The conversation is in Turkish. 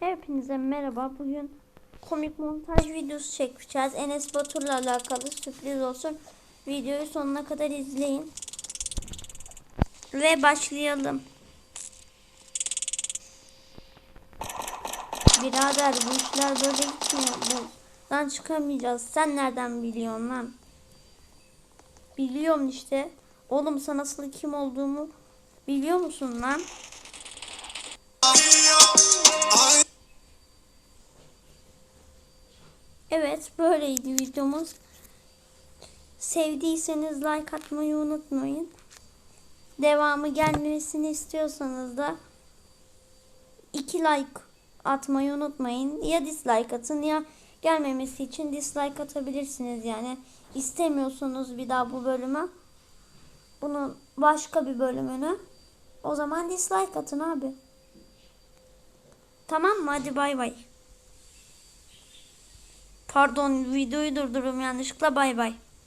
Hepinize merhaba. Bugün komik montaj videosu çekeceğiz. Enes Batur'la alakalı sürpriz olsun. Videoyu sonuna kadar izleyin. Ve başlayalım. Birader bu işler böyle gitmiyor. Buradan çıkamayacağız. Sen nereden biliyorsun lan? Biliyorum işte. Oğlum sana asıl kim olduğumu biliyor musun lan? Evet böyleydi videomuz. Sevdiyseniz like atmayı unutmayın. Devamı gelmesini istiyorsanız da 2 like atmayı unutmayın. Ya dislike atın ya gelmemesi için dislike atabilirsiniz yani. İstemiyorsunuz bir daha bu bölümü. Bunun başka bir bölümünü. O zaman dislike atın abi. Tamam mı? Hadi bay bay. Pardon videoyu durdurum yanlışlıkla bay bay.